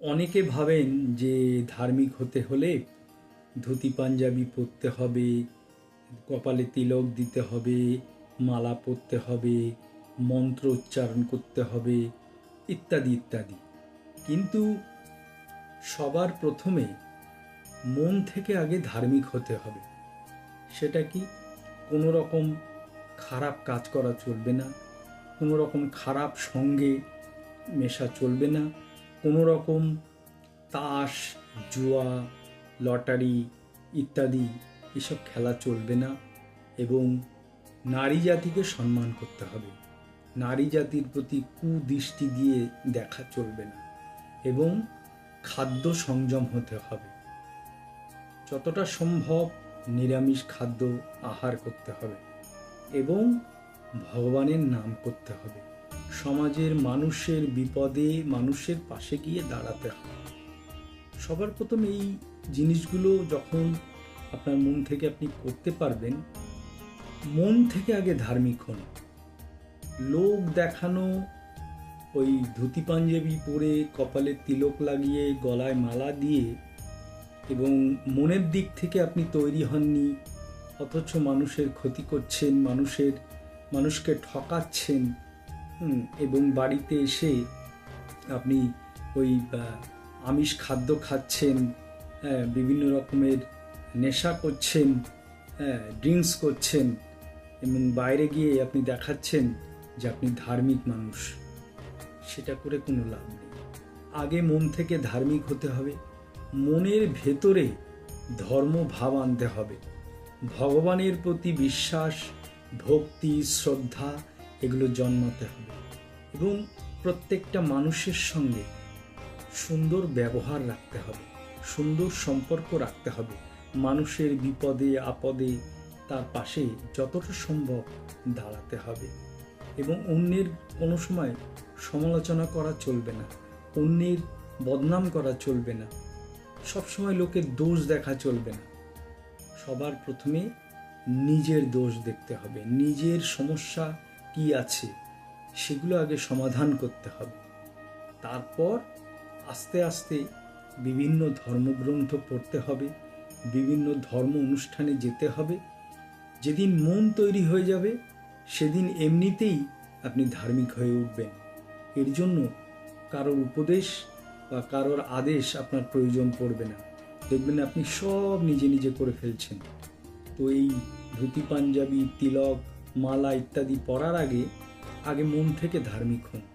অনেকে ভাবেন যে ধার্মিক হতে হলে ধুতি পাঞ্জাবি পরতে হবে, কপালে তিলক দিতে হবে, মালা পরতে হবে, মন্ত্র উচ্চারণ করতে হবে, ইত্যাদি ইত্যাদি। কিন্তু সবার প্রথমে মন থেকে আগে ধার্মিক হতে হবে। সেটা কি? কোনো রকম খারাপ কাজ করা চলবে না, কোনো রকম খারাপ সঙ্গে মেশা চলবে না কোনো রকম তাস, জুয়া, লটারি ইত্যাদি এসব খেলা চলবে না এবং নারী জাতিকে সম্মান করতে হবে। নারী জাতির প্রতি কুদৃষ্টি দিয়ে দেখা চলবে না এবং খাদ্য সংযম হতে হবে। যতটা সম্ভব নিরামিষ খাদ্য আহার করতে হবে এবং ভগবানের নাম করতে হবে। সমাজের মানুষের বিপদে মানুষের পাশে গিয়ে দাঁড়াতে হবে সবার প্রথম এই জিনিসগুলো যখন আপনার মন থেকে আপনি করতে পারবেন, মন থেকে আগে ধার্মিক হন। লোক দেখানো, ওই ধুতি পাঞ্জাবি পরে কপালে তিলক লাগিয়ে গলায় মালা দিয়ে এবং মনের দিক থেকে আপনি তৈরি হননি, অথচ মানুষের ক্ষতি করছেন, মানুষের, মানুষকে ঠকাচ্ছেন এবং বাড়িতে এসে আপনি ওই আমিষ খাদ্য খাচ্ছেন বিভিন্ন রকমের নেশা করছেন ড্রিঙ্কস করছেন, এবং বাইরে গিয়ে আপনি দেখাচ্ছেন যে আপনি ধার্মিক মানুষ। সেটা করে কোনো লাভ নেই। আগে মন থেকে ধার্মিক হতে হবে। মনের ভেতরে ধর্ম ভাব আনতে হবে। ভগবানের প্রতি বিশ্বাস, ভক্তি, শ্রদ্ধা এগুলো জন্মাতে হবে। এবং প্রত্যেকটা মানুষের সঙ্গে সুন্দর ব্যবহার রাখতে হবে, সুন্দর সম্পর্ক রাখতে হবে। মানুষের বিপদে, আপদে তার পাশে যতটা সম্ভব দাঁড়াতে হবে। এবং অন্যের কোনো সময় সমালোচনা করা চলবে না, অন্যের বদনাম করা চলবে না, সবসময় লোকের দোষ দেখা চলবে না। সবার প্রথমে নিজের দোষ দেখতে হবে, নিজের সমস্যা কি আছে, সেগুলো আগে সমাধান করতে হবে। তারপর আস্তে আস্তে বিভিন্ন ধর্মগ্রন্থ পড়তে হবে, বিভিন্ন ধর্ম অনুষ্ঠানে যেতে হবে। যেদিন মন তৈরি হয়ে যাবে, সেদিন এমনিতেই আপনি ধার্মিক হয়ে উঠবেন। এর জন্য কারোর উপদেশ বা কারোর আদেশ আপনার প্রয়োজন পড়বে না। দেখবেন আপনি সব নিজে নিজে করে ফেলছেন। তো এই ধুতি পাঞ্জাবি, তিলক মালা ইত্যাদি পরার আগে আগে মন থেকে ধার্মিক হন।